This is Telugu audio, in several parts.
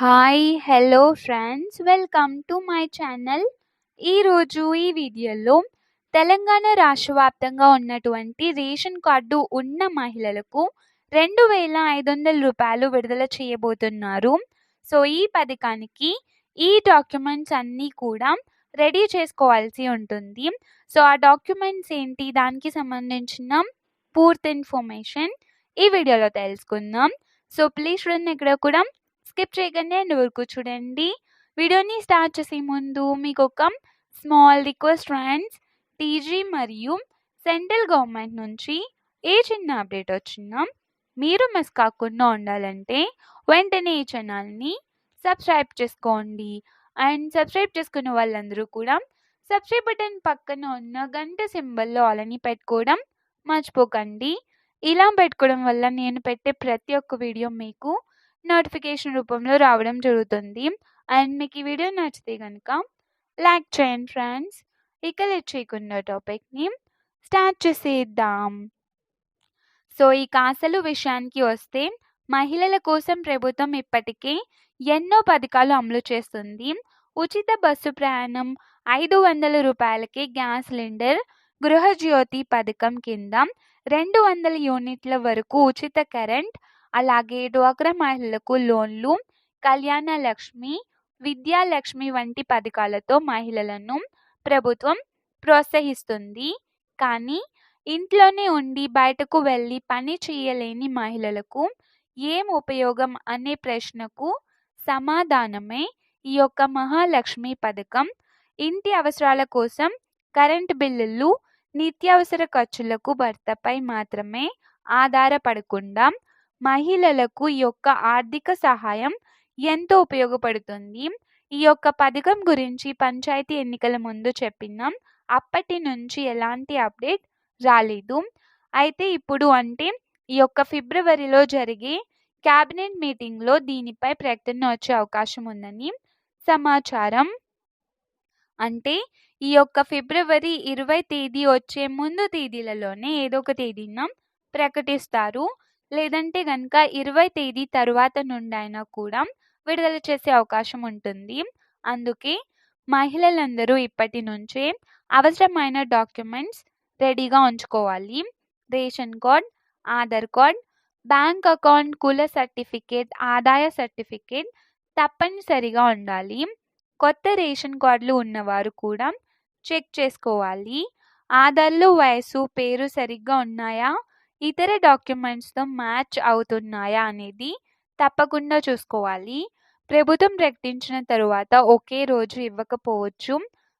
Hi hello friends welcome to my channel ఈరోజు ఈ వీడియోలో తెలంగాణ రాష్ట్ర వ్యాప్తంగా ఉన్నటువంటి రేషన్ కార్డు ఉన్న మహిళలకు రెండు వేల ఐదు వందల రూపాయలు విడుదల చేయబోతున్నారు. సో ఈ పథకానికి ఈ డాక్యుమెంట్స్ అన్నీ కూడా రెడీ చేసుకోవాల్సి ఉంటుంది. సో ఆ డాక్యుమెంట్స్ ఏంటి? దానికి సంబంధించిన పూర్తి ఇన్ఫర్మేషన్ ఈ వీడియోలో తెలుసుకుందాం. సో ప్లీజ్ చూడండి ఇక్కడ కూడా స్కిప్ చేయకండి అండ్ వరకు చూడండి. వీడియోని స్టార్ట్ చేసే ముందు మీకు ఒక స్మాల్ రిక్వెస్ట్ ఫ్రెండ్స్. టీజీ మరియు సెంట్రల్ గవర్నమెంట్ నుంచి ఏ చిన్న అప్డేట్ వచ్చినా మీరు మిస్ కాకుండా ఉండాలంటే వెంటనే ఈ ఛానల్ని సబ్స్క్రైబ్ చేసుకోండి. అండ్ సబ్స్క్రైబ్ చేసుకున్న వాళ్ళందరూ కూడా సబ్స్క్రైబ్ బటన్ పక్కన ఉన్న గంట సింబల్లో ఆలని పెట్టుకోవడం మర్చిపోకండి. ఇలా పెట్టుకోవడం వల్ల నేను పెట్టే ప్రతి ఒక్క వీడియో మీకు నోటిఫికేషన్ రూపంలో రావడం జరుగుతుంది. అండ్ మీకు ఈ వీడియో నచ్చితే కనుక లైక్ చేయండి ఫ్రెండ్స్. ఇక లేట్ చేయకుండా టాపిక్ని స్టార్ట్ చేసేద్దాం. సో ఈ కాసలు విషయానికి వస్తే మహిళల కోసం ప్రభుత్వం ఇప్పటికే ఎన్నో పథకాలు అమలు చేస్తుంది. ఉచిత బస్సు ప్రయాణం ఐదు వందల రూపాయలకి గ్యాస్ సిలిండర్ గృహజ్యోతి పథకం కింద రెండు వందల యూనిట్ల వరకు ఉచిత కరెంట్ అలాగే డ్వాక్రా మహిళలకు లోన్లు కళ్యాణ లక్ష్మి విద్యాలక్ష్మి వంటి పథకాలతో మహిళలను ప్రభుత్వం ప్రోత్సహిస్తుంది. కానీ ఇంట్లోనే ఉండి బయటకు వెళ్ళి పని చేయలేని మహిళలకు ఏం ఉపయోగం అనే ప్రశ్నకు సమాధానమే ఈ యొక్క మహాలక్ష్మి పథకం. ఇంటి అవసరాల కోసం కరెంటు బిల్లులు నిత్యావసర ఖర్చులకు భర్తపై మాత్రమే ఆధారపడకుండా మహిళలకు ఈ యొక్క ఆర్థిక సహాయం ఎంతో ఉపయోగపడుతుంది. ఈ యొక్క పథకం గురించి పంచాయతీ ఎన్నికల ముందు చెప్పినాం. అప్పటి నుంచి ఎలాంటి అప్డేట్ రాలేదు. అయితే ఇప్పుడు అంటే ఈ యొక్క ఫిబ్రవరిలో జరిగే క్యాబినెట్ మీటింగ్లో దీనిపై ప్రకటన వచ్చే అవకాశం ఉందని సమాచారం. అంటే ఈ యొక్క ఫిబ్రవరి ఇరవై తేదీ వచ్చే ముందు తేదీలలోనే ఏదో ఒక తేదీన ప్రకటిస్తారు. లేదంటే కనుక ఇరవై తేదీ తరువాత నుండి అయినా కూడా విడుదల చేసే అవకాశం ఉంటుంది. అందుకే మహిళలందరూ ఇప్పటి నుంచే అవసరమైన డాక్యుమెంట్స్ రెడీగా ఉంచుకోవాలి. Ration card Aadhaar card bank account కుల సర్టిఫికేట్ ఆదాయ సర్టిఫికేట్ తప్పనిసరిగా ఉండాలి. కొత్త రేషన్ కార్డులు ఉన్నవారు కూడా చెక్ చేసుకోవాలి. ఆధార్లో వయసు పేరు సరిగ్గా ఉన్నాయా? ఇతర డాక్యుమెంట్స్తో మ్యాచ్ అవుతున్నాయా అనేది తప్పకుండా చూసుకోవాలి. ప్రభుత్వం ప్రకటించిన తరువాత ఒకే రోజు ఇవ్వకపోవచ్చు.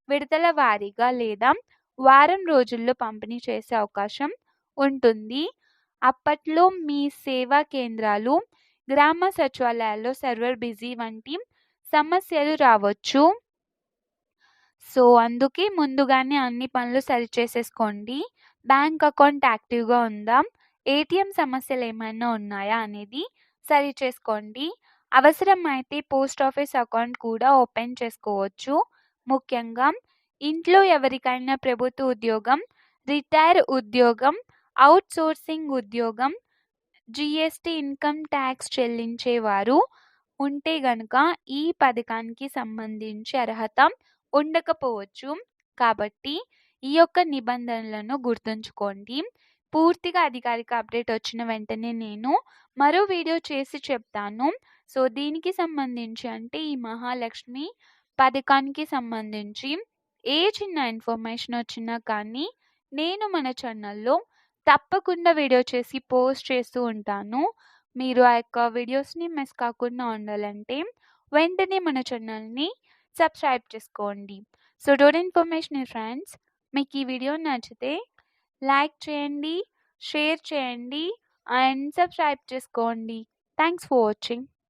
విడతల వారీగా లేదా వారం రోజుల్లో పంపిణీ చేసే అవకాశం ఉంటుంది. అప్పట్లో మీ సేవా కేంద్రాలు గ్రామ సచివాలయాల్లో సర్వర్ బిజీ వంటి సమస్యలు రావచ్చు. సో అందుకే ముందుగానే అన్ని పనులు సరిచేసేసుకోండి బ్యాంక్ అకౌంట్ యాక్టివ్గా ఉందా. ఏటీఎం సమస్యలు ఏమైనా ఉన్నాయా అనేది సరి చేసుకోండి. అవసరమైతే పోస్ట్ ఆఫీస్ అకౌంట్ కూడా ఓపెన్ చేసుకోవచ్చు. ముఖ్యంగా ఇంట్లో ఎవరికైనా ప్రభుత్వ ఉద్యోగం రిటైర్ ఉద్యోగం అవుట్ సోర్సింగ్ ఉద్యోగం జిఎస్టి ఇన్కమ్ ట్యాక్స్ చెల్లించేవారు ఉంటే గనుక ఈ పథకానికి సంబంధించి అర్హత ఉండకపోవచ్చు. కాబట్టి ఈ యొక్క నిబంధనలను గుర్తుంచుకోండి. పూర్తిగా అధికారిక అప్డేట్ వచ్చిన వెంటనే నేను మరో వీడియో చేసి చెప్తాను. సో దీనికి సంబంధించి అంటే ఈ మహాలక్ష్మి పథకానికి సంబంధించి ఏ చిన్న ఇన్ఫర్మేషన్ వచ్చినా కానీ నేను మన ఛానల్లో తప్పకుండా వీడియో చేసి పోస్ట్ చేస్తూ ఉంటాను. మీరు ఆ యొక్క వీడియోస్ని మిస్ కాకుండా ఉండాలంటే వెంటనే మన ఛానల్ని సబ్స్క్రైబ్ చేసుకోండి. సో డోర్ ఇన్ఫర్మేషన్ ఫ్రెండ్స్ మీకు ఈ వీడియో నచ్చితే లైక్ చేయండి షేర్ చేయండి అండ్ సబ్స్క్రైబ్ చేసుకోండి. Thanks for watching.